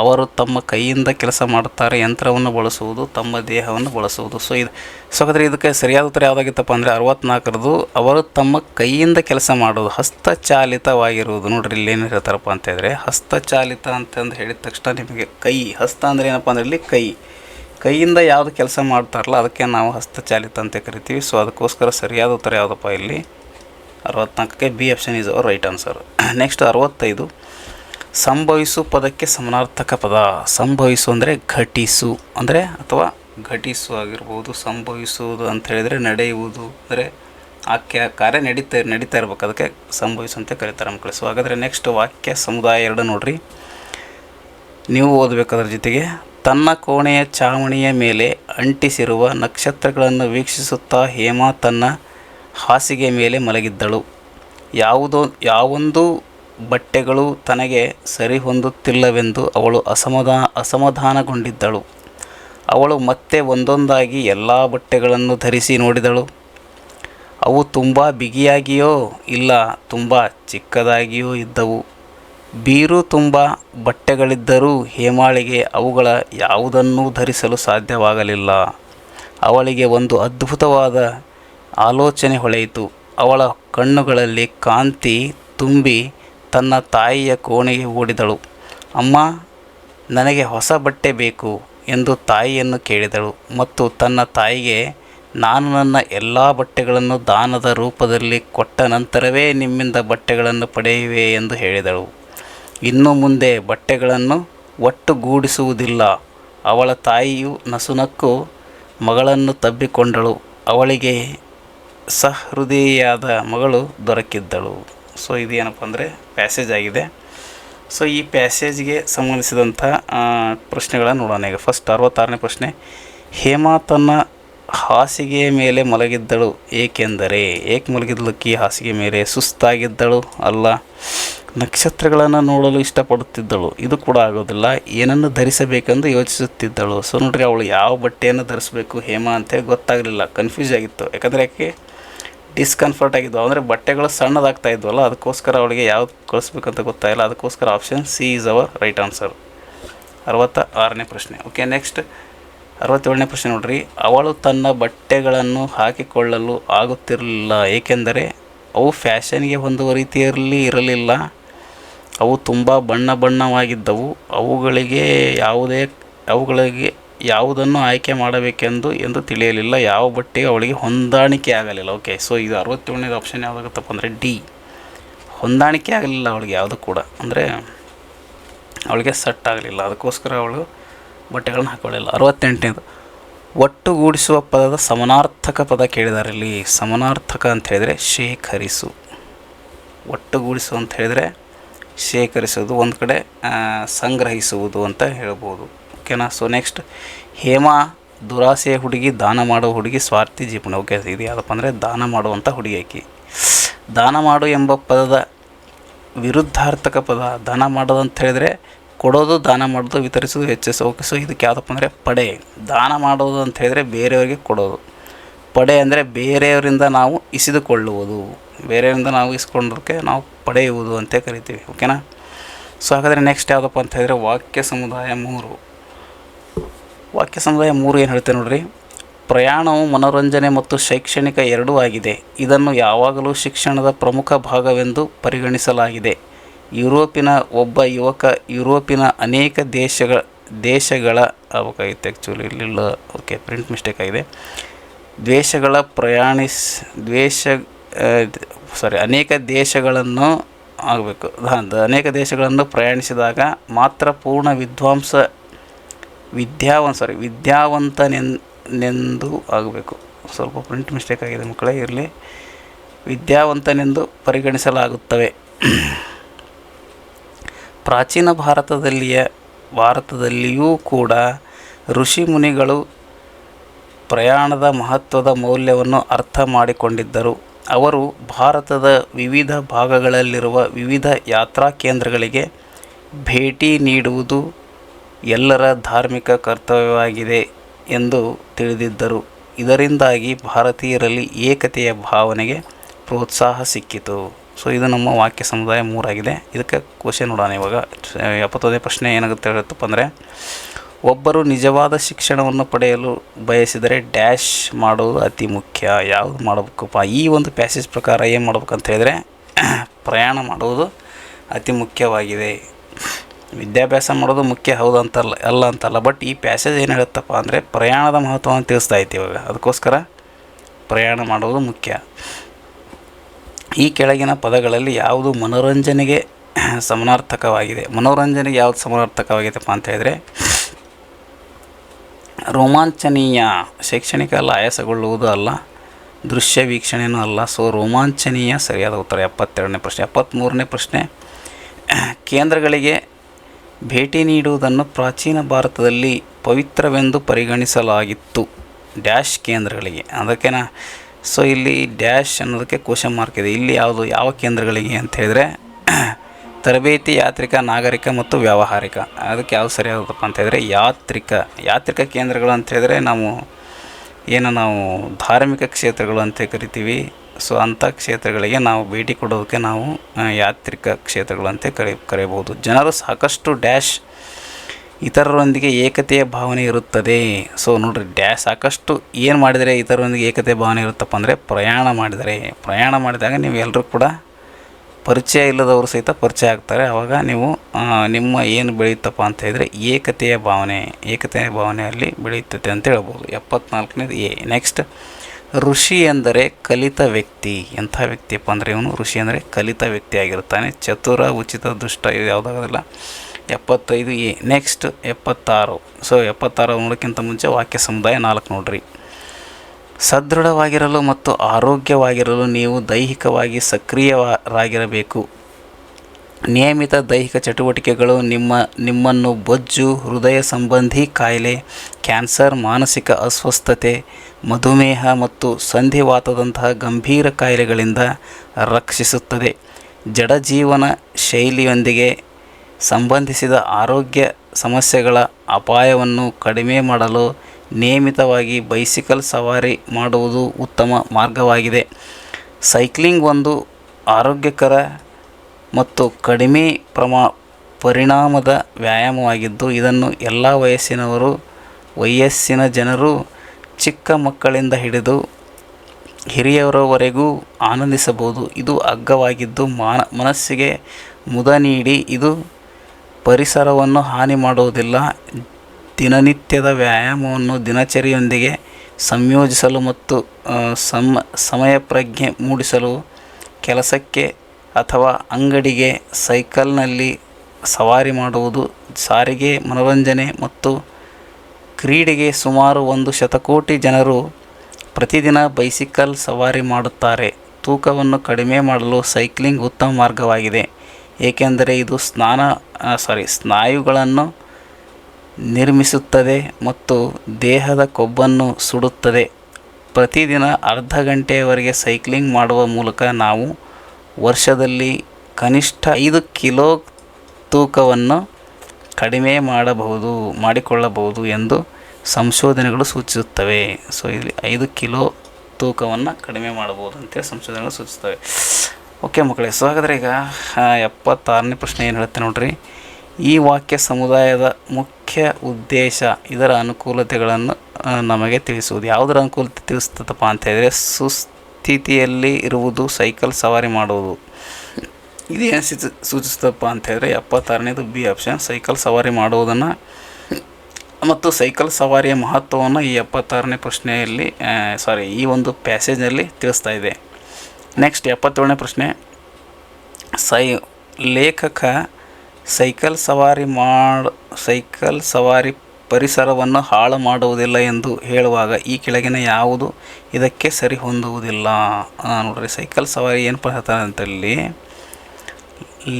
ಅವರು ತಮ್ಮ ಕೈಯಿಂದ ಕೆಲಸ ಮಾಡುತ್ತಾರೆ, ಯಂತ್ರವನ್ನು ಬಳಸುವುದು, ತಮ್ಮ ದೇಹವನ್ನು ಬಳಸುವುದು. ಸೊ ಇದು ಸೊ ಹಾಗಾದರೆ ಇದಕ್ಕೆ ಸರಿಯಾದ ಉತ್ತರ ಯಾವುದಾಗಿತ್ತಪ್ಪ ಅಂದರೆ ಅರವತ್ನಾಲ್ಕರದು ಅವರು ತಮ್ಮ ಕೈಯಿಂದ ಕೆಲಸ ಮಾಡೋದು ಹಸ್ತಚಾಲಿತವಾಗಿರುವುದು. ನೋಡ್ರಿ, ಇಲ್ಲಿ ಏನು ಹೇಳ್ತಾರಪ್ಪ ಅಂತ ಹೇಳಿದ್ರೆ, ಹಸ್ತಚಾಲಿತ ಅಂತಂದು ಹೇಳಿದ ತಕ್ಷಣ ನಿಮಗೆ ಕೈ, ಹಸ್ತ ಅಂದರೆ ಏನಪ್ಪ ಅಂದರೆ ಇಲ್ಲಿ ಕೈ. ಕೈಯಿಂದ ಯಾವುದು ಕೆಲಸ ಮಾಡ್ತಾರಲ್ಲ, ಅದಕ್ಕೆ ನಾವು ಹಸ್ತಚಾಲಿತ ಅಂತ ಕರಿತೀವಿ. ಸೊ ಅದಕ್ಕೋಸ್ಕರ ಸರಿಯಾದ ಉತ್ತರ ಯಾವುದಪ್ಪ ಇಲ್ಲಿ? ಅರವತ್ನಾಲ್ಕಕ್ಕೆ B option is our right answer next ಅರವತ್ತೈದು. ಸಂಭವಿಸು ಪದಕ್ಕೆ ಸಮಾನಾರ್ಥಕ ಪದ. ಸಂಭವಿಸು ಅಂದರೆ ಘಟಿಸು. ಅಂದರೆ ಅಥವಾ ಘಟಿಸು ಆಗಿರ್ಬೋದು ಸಂಭವಿಸುವುದು ಅಂತ ಹೇಳಿದರೆ ನಡೆಯುವುದು. ಅಂದರೆ ಆ ಕಾರ್ಯ ಕಾರ್ಯ ನಡೀತಾ ನಡೀತಾ ಇರ್ಬೇಕು. ಅದಕ್ಕೆ ಸಂಭವಿಸು ಅಂತ ಕರೀತಾರೆ ಮಕ್ಕಳು. ಸೊ ಹಾಗಾದರೆ ನೆಕ್ಸ್ಟ್ ವಾಕ್ಯ ಸಮುದಾಯ ಎರಡು ನೋಡಿರಿ. ನೀವು ಓದಬೇಕಾದ್ರ ಜೊತೆಗೆ. ತನ್ನ ಕೋಣೆಯ ಚಾವಣಿಯ ಮೇಲೆ ಅಂಟಿಸಿರುವ ನಕ್ಷತ್ರಗಳನ್ನು ವೀಕ್ಷಿಸುತ್ತಾ ಹೇಮಾ ತನ್ನ ಹಾಸಿಗೆ ಮೇಲೆ ಮಲಗಿದ್ದಳು. ಯಾವುದೋ, ಯಾವೊಂದು ಬಟ್ಟೆಗಳು ತನಗೆ ಸರಿಹೊಂದುತ್ತಿಲ್ಲವೆಂದು ಅವಳು ಅಸಮಾಧಾ ಅಸಮಾಧಾನಗೊಂಡಿದ್ದಳು. ಅವಳು ಮತ್ತೆ ಒಂದೊಂದಾಗಿ ಎಲ್ಲ ಬಟ್ಟೆಗಳನ್ನು ಧರಿಸಿ ನೋಡಿದಳು. ಅವು ತುಂಬ ಬಿಗಿಯಾಗಿಯೋ ಇಲ್ಲ ತುಂಬ ಚಿಕ್ಕದಾಗಿಯೋ ಇದ್ದವು. ಬೀರು ತುಂಬ ಬಟ್ಟೆಗಳಿದ್ದರೂ ಹೇಮಾಳಿಗೆ ಅವುಗಳ ಯಾವುದನ್ನೂ ಧರಿಸಲು ಸಾಧ್ಯವಾಗಲಿಲ್ಲ. ಅವಳಿಗೆ ಒಂದು ಅದ್ಭುತವಾದ ಆಲೋಚನೆ ಹೊಳೆಯಿತು. ಅವಳ ಕಣ್ಣುಗಳಲ್ಲಿ ಕಾಂತಿ ತುಂಬಿ ತನ್ನ ತಾಯಿಯ ಕೋಣೆಗೆ ಓಡಿದಳು. ಅಮ್ಮ, ನನಗೆ ಹೊಸ ಬಟ್ಟೆ ಬೇಕು ಎಂದು ತಾಯಿಯನ್ನು ಕೇಳಿದಳು. ಮತ್ತು ತನ್ನ ತಾಯಿಗೆ, ನಾನು ನನ್ನ ಎಲ್ಲ ಬಟ್ಟೆಗಳನ್ನು ದಾನದ ರೂಪದಲ್ಲಿ ಕೊಟ್ಟ ನಂತರವೇ ನಿಮ್ಮಿಂದ ಬಟ್ಟೆಗಳನ್ನು ಪಡೆಯುವೆ ಎಂದು ಹೇಳಿದಳು. ಇನ್ನು ಮುಂದೆ ಬಟ್ಟೆಗಳನ್ನು ಒಟ್ಟುಗೂಡಿಸುವುದಿಲ್ಲ ಅವಳ ತಾಯಿಯು ನಸುನಕ್ಕು ಮಗಳನ್ನು ತಬ್ಬಿಕೊಂಡಳು. ಅವಳಿಗೆ ಸಹೃದಯಿಯಾದ ಮಗಳು ದೊರಕಿದ್ದಳು. ಸೊ ಇದು ಏನಪ್ಪ ಅಂದರೆ ಪ್ಯಾಸೇಜ್ ಆಗಿದೆ. ಸೊ ಈ ಪ್ಯಾಸೇಜ್ಗೆ ಸಂಬಂಧಿಸಿದಂಥ ಪ್ರಶ್ನೆಗಳನ್ನು ನೋಡೋಣ ಈಗ. ಫಸ್ಟ್ ಅರವತ್ತಾರನೇ ಪ್ರಶ್ನೆ. ಹೇಮಾ ತನ್ನ ಹಾಸಿಗೆಯ ಮೇಲೆ ಮಲಗಿದ್ದಳು ಏಕೆಂದರೆ? ಏಕೆ ಮಲಗಿದ್ಲಕ್ಕಿ ಹಾಸಿಗೆ ಮೇಲೆ ಸುಸ್ತಾಗಿದ್ದಳು ಅಲ್ಲ? ನಕ್ಷತ್ರಗಳನ್ನು ನೋಡಲು ಇಷ್ಟಪಡುತ್ತಿದ್ದಳು. ಇದು ಕೂಡ ಆಗೋದಿಲ್ಲ. ಏನನ್ನು ಧರಿಸಬೇಕೆಂದು ಯೋಚಿಸುತ್ತಿದ್ದಳು. ಸೊ ನೋಡ್ರಿ, ಅವಳು ಯಾವ ಬಟ್ಟೆಯನ್ನು ಧರಿಸಬೇಕು ಹೇಮಾ ಅಂತೇಳಿ ಗೊತ್ತಾಗಲಿಲ್ಲ. ಕನ್ಫ್ಯೂಸ್ ಆಗಿತ್ತು. ಯಾಕಂದರೆ ಯಾಕೆ? ಡಿಸ್ಕಂಫರ್ಟ್ ಆಗಿದ್ವು. ಅಂದರೆ ಬಟ್ಟೆಗಳು ಸಣ್ಣದಾಗ್ತಾ ಇದ್ವಲ್ಲ, ಅದಕ್ಕೋಸ್ಕರ ಅವಳಿಗೆ ಯಾವ್ದು ಕಳಿಸ್ಬೇಕಂತ ಗೊತ್ತಾಯಿಲ್ಲ ಅದಕ್ಕೋಸ್ಕರ option C is our right answer ಅರವತ್ತ ಆರನೇ ಪ್ರಶ್ನೆ. ಓಕೆ ನೆಕ್ಸ್ಟ್ ಅರವತ್ತೇಳನೇ ಪ್ರಶ್ನೆ ನೋಡ್ರಿ. ಅವಳು ತನ್ನ ಬಟ್ಟೆಗಳನ್ನು ಹಾಕಿಕೊಳ್ಳಲು ಆಗುತ್ತಿರಲಿಲ್ಲ, ಏಕೆಂದರೆ ಅವು ಫ್ಯಾಷನ್ಗೆ ಹೊಂದುವ ರೀತಿಯಲ್ಲಿ ಇರಲಿಲ್ಲ. ಅವು ತುಂಬ ಬಣ್ಣ ಬಣ್ಣವಾಗಿದ್ದವು. ಅವುಗಳಿಗೆ ಯಾವುದೇ, ಅವುಗಳಿಗೆ ಯಾವುದನ್ನು ಆಯ್ಕೆ ಮಾಡಬೇಕೆಂದು ಎಂದು ತಿಳಿಯಲಿಲ್ಲ. ಯಾವ ಬಟ್ಟೆಗೆ ಅವಳಿಗೆ ಹೊಂದಾಣಿಕೆ ಆಗಲಿಲ್ಲ. ಓಕೆ ಸೊ ಇದು ಅರವತ್ತೇಳನೇ ಆಪ್ಷನ್ ಯಾವುದಾಗುತ್ತಪ್ಪ ಅಂದರೆ ಡಿ ಹೊಂದಾಣಿಕೆ ಆಗಲಿಲ್ಲ ಅವಳಿಗೆ ಯಾವುದು ಕೂಡ. ಅಂದರೆ ಅವಳಿಗೆ ಸೆಟ್ ಆಗಲಿಲ್ಲ. ಅದಕ್ಕೋಸ್ಕರ ಅವಳು ಬಟ್ಟೆಗಳನ್ನ ಹಾಕೊಳ್ಳಿಲ್ಲ ಅರವತ್ತೆಂಟನೇದು, ಒಟ್ಟುಗೂಡಿಸುವ ಪದದ ಸಮನಾರ್ಥಕ ಪದ ಕೇಳಿದ್ದಾರೆ ಇಲ್ಲಿ ಸಮನಾರ್ಥಕ ಅಂತ ಹೇಳಿದರೆ ಶೇಖರಿಸು. ಒಟ್ಟುಗೂಡಿಸು ಅಂತ ಹೇಳಿದರೆ ಶೇಖರಿಸುವುದು, ಒಂದು ಕಡೆ ಸಂಗ್ರಹಿಸುವುದು ಅಂತ ಹೇಳ್ಬೋದು. ಓಕೆನಾ? ಸೊ ನೆಕ್ಸ್ಟ್ ಹೇಮಾ ದುರಾಸೆ ಹುಡುಗಿ, ದಾನ ಮಾಡೋ ಹುಡುಗಿ ಸ್ವಾರ್ಥಿ ಜೀವನ. ಓಕೆ ಇದು ಯಾವುದಪ್ಪ ಅಂದರೆ ದಾನ ಮಾಡುವಂಥ ಹುಡುಗಿ ಆಕಿ. ದಾನ ಮಾಡು ಎಂಬ ಪದದ ವಿರುದ್ಧಾರ್ಥಕ ಪದ. ದಾನ ಮಾಡೋದು ಅಂತ ಹೇಳಿದರೆ ಕೊಡೋದು, ದಾನ ಮಾಡೋದು, ವಿತರಿಸೋದು ಹೆಚ್ಚಿಸೋ ಓಕೆ ಸೊ ಇದಕ್ಕೆ ಯಾವುದಪ್ಪ ಅಂದರೆ ಪಡೆ. ದಾನ ಮಾಡೋದು ಅಂತ ಹೇಳಿದರೆ ಬೇರೆಯವರಿಗೆ ಕೊಡೋದು. ಪಡೆ ಅಂದರೆ ಬೇರೆಯವರಿಂದ ನಾವು ಇಸಿದುಕೊಳ್ಳುವುದು. ಬೇರೆಯವರಿಂದ ನಾವು ಇಸ್ಕೊಂಡೋದಕ್ಕೆ ನಾವು ಪಡೆಯುವುದು ಅಂತ ಕರಿತೀವಿ. ಓಕೆನಾ ಸೊ ಹಾಗಾದರೆ ನೆಕ್ಸ್ಟ್ ಯಾವುದಪ್ಪ ಅಂತ ಹೇಳಿದರೆ ವಾಕ್ಯ ಸಮುದಾಯ ಮೂರು. ವಾಕ್ಯ ಸಮುದಾಯ ಮೂರು ಏನು ಹೇಳ್ತೇವೆ ನೋಡ್ರಿ? ಪ್ರಯಾಣವು ಮನೋರಂಜನೆ ಮತ್ತು ಶೈಕ್ಷಣಿಕ ಎರಡೂ ಆಗಿದೆ. ಇದನ್ನು ಯಾವಾಗಲೂ ಶಿಕ್ಷಣದ ಪ್ರಮುಖ ಭಾಗವೆಂದು ಪರಿಗಣಿಸಲಾಗಿದೆ. ಯುರೋಪಿನ ಒಬ್ಬ ಯುವಕ, ಯುರೋಪಿನ ಅನೇಕ ದೇಶಗಳ ದೇಶಗಳ ಆಗಬೇಕಾಗಿತ್ತು ಆ್ಯಕ್ಚುಲಿ ಇಲ್ಲಿಲ್ಲ ಓಕೆ ಪ್ರಿಂಟ್ ಮಿಸ್ಟೇಕ್ ಆಗಿದೆ. ದ್ವೇಷಗಳ ಪ್ರಯಾಣಿಸ್ ದ್ವೇಷ ಸಾರಿ ಅನೇಕ ದೇಶಗಳನ್ನು ಆಗಬೇಕು. ಅನೇಕ ದೇಶಗಳನ್ನು ಪ್ರಯಾಣಿಸಿದಾಗ ಮಾತ್ರ ಪೂರ್ಣ ವಿದ್ವಾಂಸ ವಿದ್ಯಾವಂತ ಸಾರಿ ವಿದ್ಯಾವಂತನೆಂದು ಆಗಬೇಕು. ಸ್ವಲ್ಪ ಪ್ರಿಂಟ್ ಮಿಸ್ಟೇಕ್ ಆಗಿದೆ ಮಕ್ಕಳೇ, ಇರಲಿ. ವಿದ್ಯಾವಂತನೆಂದು ಪರಿಗಣಿಸಲಾಗುತ್ತವೆ. ಪ್ರಾಚೀನ ಭಾರತದಲ್ಲಿಯ, ಭಾರತದಲ್ಲಿಯೂ ಕೂಡ ಋಷಿ ಮುನಿಗಳು ಪ್ರಯಾಣದ ಮಹತ್ವದ ಮೌಲ್ಯವನ್ನು ಅರ್ಥ ಮಾಡಿಕೊಂಡಿದ್ದರು. ಅವರು ಭಾರತದ ವಿವಿಧ ಭಾಗಗಳಲ್ಲಿರುವ ವಿವಿಧ ಯಾತ್ರಾ ಕೇಂದ್ರಗಳಿಗೆ ಭೇಟಿ ನೀಡುವುದು ಎಲ್ಲರ ಧಾರ್ಮಿಕ ಕರ್ತವ್ಯವಾಗಿದೆ ಎಂದು ತಿಳಿದಿದ್ದರು. ಇದರಿಂದಾಗಿ ಭಾರತೀಯರಲ್ಲಿ ಏಕತೆಯ ಭಾವನೆಗೆ ಪ್ರೋತ್ಸಾಹ ಸಿಕ್ಕಿತು. ಸೊ ಇದು ನಮ್ಮ ವಾಕ್ಯ ಸಮುದಾಯ ಮೂರಾಗಿದೆ. ಇದಕ್ಕೆ ಕ್ವಶನ್ ನೋಡೋಣ ಇವಾಗ. ಎಪ್ಪತ್ತೊಂದನೇ ಪ್ರಶ್ನೆ ಏನಾಗುತ್ತೆ ಹೇಳುತ್ತಪ್ಪ ಅಂದರೆ, ಒಬ್ಬರು ನಿಜವಾದ ಶಿಕ್ಷಣವನ್ನು ಪಡೆಯಲು ಬಯಸಿದರೆ ಡ್ಯಾಶ್ ಮಾಡೋದು ಅತಿ ಮುಖ್ಯ. ಯಾವುದು ಮಾಡಬೇಕಪ್ಪ? ಈ ಒಂದು ಪ್ಯಾಸೇಜ್ ಪ್ರಕಾರ ಏನು ಮಾಡ್ಬೇಕಂತ ಹೇಳಿದರೆ, ಪ್ರಯಾಣ ಮಾಡುವುದು ಅತಿ ಮುಖ್ಯವಾಗಿದೆ. ವಿದ್ಯಾಭ್ಯಾಸ ಮಾಡೋದು ಮುಖ್ಯ ಹೌದು ಅಂತಲ್ಲ ಅಲ್ಲ ಅಂತಲ್ಲ. ಬಟ್ ಈ ಪ್ಯಾಸೇಜ್ ಏನು ಹೇಳುತ್ತಪ್ಪ ಅಂದರೆ ಪ್ರಯಾಣದ ಮಹತ್ವವನ್ನು ತಿಳಿಸ್ತಾ ಐತಿ ಇವಾಗ. ಅದಕ್ಕೋಸ್ಕರ ಪ್ರಯಾಣ ಮಾಡೋದು ಮುಖ್ಯ. ಈ ಕೆಳಗಿನ ಪದಗಳಲ್ಲಿ ಯಾವುದು ಮನೋರಂಜನೆಗೆ ಸಮನಾರ್ಥಕವಾಗಿದೆ? ಮನೋರಂಜನೆಗೆ ಯಾವುದು ಸಮನಾರ್ಥಕವಾಗಿದೆಪ್ಪ ಅಂತ ಹೇಳಿದರೆ, ರೋಮಾಂಚನೀಯ ಶೈಕ್ಷಣಿಕ ಅಲ್ಲ ಆಯಾಸಗೊಳ್ಳುವುದು ಅಲ್ಲ, ದೃಶ್ಯ ವೀಕ್ಷಣೆಯೂ ಅಲ್ಲ. ಸೊ ರೋಮಾಂಚನೀಯ ಸರಿಯಾದ ಉತ್ತರ ಎಪ್ಪತ್ತೆರಡನೇ ಪ್ರಶ್ನೆ. ಎಪ್ಪತ್ತ್ಮೂರನೇ ಪ್ರಶ್ನೆ, ಕೇಂದ್ರಗಳಿಗೆ ಭೇಟಿ ನೀಡುವುದನ್ನು ಪ್ರಾಚೀನ ಭಾರತದಲ್ಲಿ ಪವಿತ್ರವೆಂದು ಪರಿಗಣಿಸಲಾಗಿತ್ತು. ಡ್ಯಾಶ್ ಕೇಂದ್ರಗಳಿಗೆ. ಅದಕ್ಕೇನ? ಸೊ ಇಲ್ಲಿ ಡ್ಯಾಶ್ ಅನ್ನೋದಕ್ಕೆ ಕ್ವಶನ್ ಮಾರ್ಕ್ ಇದೆ. ಇಲ್ಲಿ ಯಾವುದು, ಯಾವ ಕೇಂದ್ರಗಳಿಗೆ ಅಂತ ಹೇಳಿದರೆ, ತರಬೇತಿ, ಯಾತ್ರಿಕ, ನಾಗರಿಕ ಮತ್ತು ವ್ಯಾವಹಾರಿಕ. ಅದಕ್ಕೆ ಯಾವ ಸರಿಯಾದಪ್ಪ ಅಂತ ಹೇಳಿದರೆ, ಯಾತ್ರಿಕ. ಯಾತ್ರಿಕ ಕೇಂದ್ರಗಳು ಅಂತ ಹೇಳಿದರೆ ನಾವು, ಏನು ನಾವು ಧಾರ್ಮಿಕ ಕ್ಷೇತ್ರಗಳು ಅಂತ ಕರಿತೀವಿ. ಸೊ ಅಂಥ ಕ್ಷೇತ್ರಗಳಿಗೆ ನಾವು ಭೇಟಿ ಕೊಡೋದಕ್ಕೆ ನಾವು ಯಾತ್ರಿಕ ಕ್ಷೇತ್ರಗಳಂತೆ ಕರೆ ಕರಿ, ಕರೆಯಬಹುದು. ಜನರು ಸಾಕಷ್ಟು ಡ್ಯಾಶ್ ಇತರರೊಂದಿಗೆ ಏಕತೆಯ ಭಾವನೆ ಇರುತ್ತದೆ. ಸೊ, ನೋಡ್ರಿ, ಡ್ಯಾಶ್ ಸಾಕಷ್ಟು ಏನು ಮಾಡಿದರೆ ಇತರರೊಂದಿಗೆ ಏಕತೆಯ ಭಾವನೆ ಇರುತ್ತಪ್ಪ ಅಂದರೆ ಪ್ರಯಾಣ ಮಾಡಿದರೆ. ಪ್ರಯಾಣ ಮಾಡಿದಾಗ ನೀವು ಎಲ್ಲರೂ ಕೂಡ ಪರಿಚಯ ಇಲ್ಲದವರು ಸಹಿತ ಪರಿಚಯ ಆಗ್ತಾರೆ. ಆವಾಗ ನೀವು ನಿಮ್ಮ ಏನು ಬೆಳೆಯುತ್ತಪ್ಪ ಅಂತ ಹೇಳಿದರೆ ಏಕತೆಯ ಭಾವನೆ, ಏಕತೆಯ ಭಾವನೆಯಲ್ಲಿ ಬೆಳೆಯುತ್ತದೆ ಅಂತ ಹೇಳ್ಬೋದು. ಎಪ್ಪತ್ನಾಲ್ಕನೇದು ಎ. ನೆಕ್ಸ್ಟ್ ಋಷಿ ಎಂದರೆ ಕಲಿತ ವ್ಯಕ್ತಿ. ಎಂಥ ವ್ಯಕ್ತಿಯಪ್ಪ ಅಂದರೆ ಇವನು? ಋಷಿ ಅಂದರೆ ಕಲಿತ ವ್ಯಕ್ತಿ ಆಗಿರ್ತಾನೆ ಚತುರ, ಉಚಿತ, ದುಷ್ಟ, ಇದು ಯಾವುದಾಗೋದಿಲ್ಲ. ಎಪ್ಪತ್ತೈದು ಎ ನೆಕ್ಸ್ಟ್ ಎಪ್ಪತ್ತಾರು. ಸೊ ಎಪ್ಪತ್ತಾರು ನೋಡೋಕ್ಕಿಂತ ಮುಂಚೆ ವಾಕ್ಯ ಸಮುದಾಯ ನಾಲ್ಕು ನೋಡ್ರಿ. ಸದೃಢವಾಗಿರಲು ಮತ್ತು ಆರೋಗ್ಯವಾಗಿರಲು ನೀವು ದೈಹಿಕವಾಗಿ ಸಕ್ರಿಯರಾಗಿರಬೇಕು ನಿಯಮಿತ ದೈಹಿಕ ಚಟುವಟಿಕೆಗಳು ನಿಮ್ಮ, ನಿಮ್ಮನ್ನು ಬೊಜ್ಜು, ಹೃದಯ ಸಂಬಂಧಿ ಕಾಯಿಲೆ, ಕ್ಯಾನ್ಸರ್, ಮಾನಸಿಕ ಅಸ್ವಸ್ಥತೆ, ಮಧುಮೇಹ ಮತ್ತು ಸಂಧಿವಾತದಂತಹ ಗಂಭೀರ ಕಾಯಿಲೆಗಳಿಂದ ರಕ್ಷಿಸುತ್ತದೆ. ಜಡಜೀವನ ಶೈಲಿಯೊಂದಿಗೆ ಸಂಬಂಧಿಸಿದ ಆರೋಗ್ಯ ಸಮಸ್ಯೆಗಳ ಅಪಾಯವನ್ನು ಕಡಿಮೆ ಮಾಡಲು ನಿಯಮಿತವಾಗಿ ಬೈಸಿಕಲ್ ಸವಾರಿ ಮಾಡುವುದು ಉತ್ತಮ ಮಾರ್ಗವಾಗಿದೆ. ಸೈಕ್ಲಿಂಗ್ ಒಂದು ಆರೋಗ್ಯಕರ ಮತ್ತು ಕಡಿಮೆ ಪ್ರಮಾ, ಪರಿಣಾಮದ ವ್ಯಾಯಾಮವಾಗಿದ್ದು ಇದನ್ನು ಎಲ್ಲ ವಯಸ್ಸಿನವರು, ವಯಸ್ಸಿನ ಜನರು, ಚಿಕ್ಕ ಮಕ್ಕಳಿಂದ ಹಿಡಿದು ಹಿರಿಯವರವರೆಗೂ ಆನಂದಿಸಬಹುದು. ಇದು ಅಗ್ಗವಾಗಿದ್ದು ಮಾನ, ಮನಸ್ಸಿಗೆ ಮುದ ನೀಡಿ ಇದು ಪರಿಸರವನ್ನು ಹಾನಿ ಮಾಡುವುದಿಲ್ಲ. ದಿನನಿತ್ಯದ ವ್ಯಾಯಾಮವನ್ನು ದಿನಚರಿಯೊಂದಿಗೆ ಸಂಯೋಜಿಸಲು ಮತ್ತು ಸಮ ಸಮಯ ಪ್ರಜ್ಞೆ ಮೂಡಿಸಲು ಕೆಲಸಕ್ಕೆ ಅಥವಾ ಅಂಗಡಿಗೆ ಸೈಕಲ್ನಲ್ಲಿ ಸವಾರಿ ಮಾಡುವುದು ಸಾರಿಗೆ, ಮನೋರಂಜನೆ ಮತ್ತು ಕ್ರೀಡೆಗೆ ಸುಮಾರು ಒಂದು ಶತಕೋಟಿ ಜನರು ಪ್ರತಿದಿನ ಬೈಸಿಕಲ್ ಸವಾರಿ ಮಾಡುತ್ತಾರೆ. ತೂಕವನ್ನು ಕಡಿಮೆ ಮಾಡಲು ಸೈಕ್ಲಿಂಗ್ ಉತ್ತಮ ಮಾರ್ಗವಾಗಿದೆ. ಏಕೆಂದರೆ ಇದು ಸ್ನಾನ ಸಾರಿ, ಸ್ನಾಯುಗಳನ್ನು ನಿರ್ಮಿಸುತ್ತದೆ ಮತ್ತು ದೇಹದ ಕೊಬ್ಬನ್ನು ಸುಡುತ್ತದೆ. ಪ್ರತಿದಿನ ಅರ್ಧ ಗಂಟೆಯವರೆಗೆ ಸೈಕ್ಲಿಂಗ್ ಮಾಡುವ ಮೂಲಕ ನಾವು ವರ್ಷದಲ್ಲಿ ಕನಿಷ್ಠ ಐದು ಕಿಲೋ ತೂಕವನ್ನು ಕಡಿಮೆ ಮಾಡಬಹುದು, ಮಾಡಿಕೊಳ್ಳಬಹುದು ಎಂದು ಸಂಶೋಧನೆಗಳು ಸೂಚಿಸುತ್ತವೆ. ಸೊ ಇಲ್ಲಿ ಐದು ಕಿಲೋ ತೂಕವನ್ನು ಕಡಿಮೆ ಮಾಡಬಹುದು ಅಂತೇಳಿ ಸಂಶೋಧನೆಗಳು ಸೂಚಿಸ್ತವೆ ಓಕೆ ಮಕ್ಕಳೇ ಸೊ ಹಾಗಾದರೆ ಈಗ ಎಪ್ಪತ್ತಾರನೇ ಪ್ರಶ್ನೆ ಏನು ಹೇಳುತ್ತೆ ನೋಡ್ರಿ? ಈ ವಾಕ್ಯ ಸಮುದಾಯದ ಮುಖ್ಯ ಉದ್ದೇಶ, ಇದರ ಅನುಕೂಲತೆಗಳನ್ನು ನಮಗೆ ತಿಳಿಸುವುದು. ಯಾವುದರ ಅನುಕೂಲತೆ ತಿಳಿಸ್ತದಪ್ಪ ಅಂತ ಹೇಳಿದರೆ ಸುಸ್ಥಿತಿಯಲ್ಲಿ ಇರುವುದು, ಸೈಕಲ್ ಸವಾರಿ ಮಾಡುವುದು. ಇದು ಏನು ಸೂಚಿ ಸೂಚಿಸ್ತಪ್ಪ ಅಂತ ಹೇಳಿದ್ರೆ ಎಪ್ಪತ್ತಾರನೇದು ಬಿ ಆಪ್ಷನ್. ಸೈಕಲ್ ಸವಾರಿ ಮಾಡುವುದನ್ನು ಮತ್ತು ಸೈಕಲ್ ಸವಾರಿಯ ಮಹತ್ವವನ್ನು ಈ ಎಪ್ಪತ್ತಾರನೇ ಪ್ರಶ್ನೆಯಲ್ಲಿ ಸಾರಿ ಈ ಒಂದು ಪ್ಯಾಸೇಜ್ನಲ್ಲಿ ತಿಳಿಸ್ತಾ ಇದೆ. ನೆಕ್ಸ್ಟ್ ಎಪ್ಪತ್ತೇಳನೇ ಪ್ರಶ್ನೆ. ಸೈ, ಲೇಖಕ ಸೈಕಲ್ ಸವಾರಿ ಮಾಡ, ಸೈಕಲ್ ಸವಾರಿ ಪರಿಸರವನ್ನು ಹಾಳು ಮಾಡುವುದಿಲ್ಲ ಎಂದು ಹೇಳುವಾಗ ಈ ಕೆಳಗಿನ ಯಾವುದು? ಇದಕ್ಕೆ ಸರಿ ಹೊಂದುವುದಿಲ್ಲ ನೋಡ್ರಿ, ಸೈಕಲ್ ಸವಾರಿ ಏನು ಹೇಳ್ತಾರೆ ಅಂತಲ್ಲಿ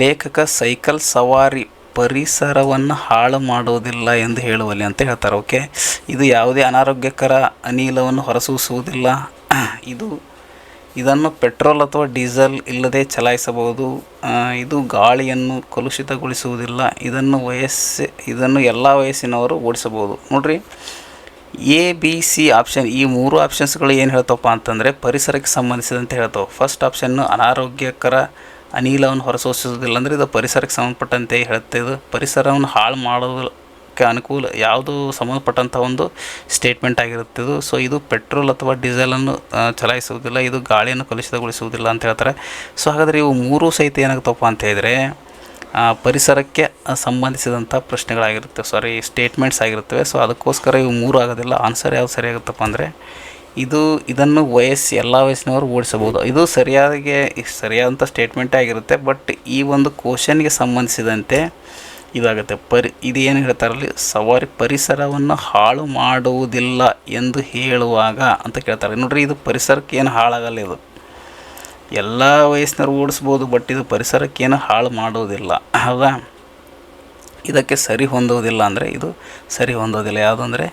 ಲೇಖಕ ಸೈಕಲ್ ಸವಾರಿ ಪರಿಸರವನ್ನು ಹಾಳು ಮಾಡುವುದಿಲ್ಲ ಎಂದು ಹೇಳುವಲ್ಲಿ ಅಂತ ಹೇಳ್ತಾರೆ. ಓಕೆ ಇದು ಯಾವುದೇ ಅನಾರೋಗ್ಯಕರ ಅನಿಲವನ್ನು ಹೊರಸೂಸುವುದಿಲ್ಲ. ಇದು ಇದನ್ನು ಪೆಟ್ರೋಲ್ ಅಥವಾ ಡೀಸೆಲ್ ಇಲ್ಲದೆ ಚಲಾಯಿಸಬಹುದು. ಇದು ಗಾಳಿಯನ್ನು ಕಲುಷಿತಗೊಳಿಸುವುದಿಲ್ಲ. ಇದನ್ನು ವಯಸ್ಸು, ಇದನ್ನು ಎಲ್ಲ ವಯಸ್ಸಿನವರು ಓಡಿಸಬಹುದು. ನೋಡ್ರಿ, ಎ, ಬಿ, ಸಿ ಆಪ್ಷನ್, ಈ ಮೂರು ಆಪ್ಷನ್ಸ್ಗಳು ಏನು ಹೇಳ್ತವಪ್ಪ ಅಂತಂದರೆ ಪರಿಸರಕ್ಕೆ ಸಂಬಂಧಿಸಿದಂತೆ ಹೇಳ್ತಾವೆ. ಫಸ್ಟ್ ಆಪ್ಷನ್ನು ಅನಾರೋಗ್ಯಕರ ಅನಿಲವನ್ನು ಹೊರಸೂಸುವುದಿಲ್ಲ ಅಂದರೆ ಇದು ಪರಿಸರಕ್ಕೆ ಸಂಬಂಧಪಟ್ಟಂತೆ ಇದು ಪರಿಸರವನ್ನು ಹಾಳು ಮಾಡೋದಕ್ಕೆ ಅನುಕೂಲ ಯಾವುದು ಸಂಬಂಧಪಟ್ಟಂಥ ಒಂದು ಸ್ಟೇಟ್ಮೆಂಟ್ ಆಗಿರುತ್ತೆ ಇದು. ಸೊ ಇದು ಪೆಟ್ರೋಲ್ ಅಥವಾ ಡೀಸೆಲನ್ನು ಚಲಾಯಿಸುವುದಿಲ್ಲ, ಇದು ಗಾಳಿಯನ್ನು ಕಲುಷಿತಗೊಳಿಸುವುದಿಲ್ಲ ಅಂತ ಹೇಳ್ತಾರೆ. ಸೊ ಹಾಗಾದರೆ ಇವು ಮೂರು ಸಹಿತ ಏನಾಗುತ್ತಪ್ಪ ಅಂತ ಹೇಳಿದರೆ ಪರಿಸರಕ್ಕೆ ಸಂಬಂಧಿಸಿದಂಥ ಪ್ರಶ್ನೆಗಳಾಗಿರುತ್ತೆ. ಸಾರಿ ಸ್ಟೇಟ್ಮೆಂಟ್ಸ್ ಆಗಿರುತ್ತವೆ. ಸೊ ಅದಕ್ಕೋಸ್ಕರ ಇವು ಮೂರು ಆಗೋದಿಲ್ಲ. ಆನ್ಸರ್ ಯಾವ್ದು ಸರಿಯಾಗುತ್ತಪ್ಪ ಅಂದರೆ, ಇದು, ಇದನ್ನು ವಯಸ್ಸು, ಎಲ್ಲ ವಯಸ್ಸಿನವರು ಓಡಿಸಬಹುದು. ಇದು ಸರಿಯಾಗಿ, ಸರಿಯಾದಂಥ ಸ್ಟೇಟ್ಮೆಂಟೇ ಆಗಿರುತ್ತೆ. ಬಟ್ ಈ ಒಂದು ಕ್ವಶನ್ಗೆ ಸಂಬಂಧಿಸಿದಂತೆ ಇದಾಗುತ್ತೆ. ಪರಿ ಇದು ಏನು ಹೇಳ್ತಾರಲ್ಲಿ, ಸವಾರಿ ಪರಿಸರವನ್ನು ಹಾಳು ಮಾಡುವುದಿಲ್ಲ ಎಂದು ಹೇಳುವಾಗ ಅಂತ ಕೇಳ್ತಾರೆ. ನೋಡ್ರಿ, ಇದು ಪರಿಸರಕ್ಕೆ ಏನು ಹಾಳಾಗಲ್ಲ ಇದು. ಎಲ್ಲ ವಯಸ್ಸಿನವ್ರು ಓಡಿಸ್ಬೋದು, ಬಟ್ ಇದು ಪರಿಸರಕ್ಕೇನು ಹಾಳು ಮಾಡೋದಿಲ್ಲ ಹೌದಾ? ಇದಕ್ಕೆ ಸರಿ ಹೊಂದುವುದಿಲ್ಲ ಅಂದರೆ ಇದು ಸರಿ ಹೊಂದೋದಿಲ್ಲ ಯಾವುದು ಅಂದರೆ,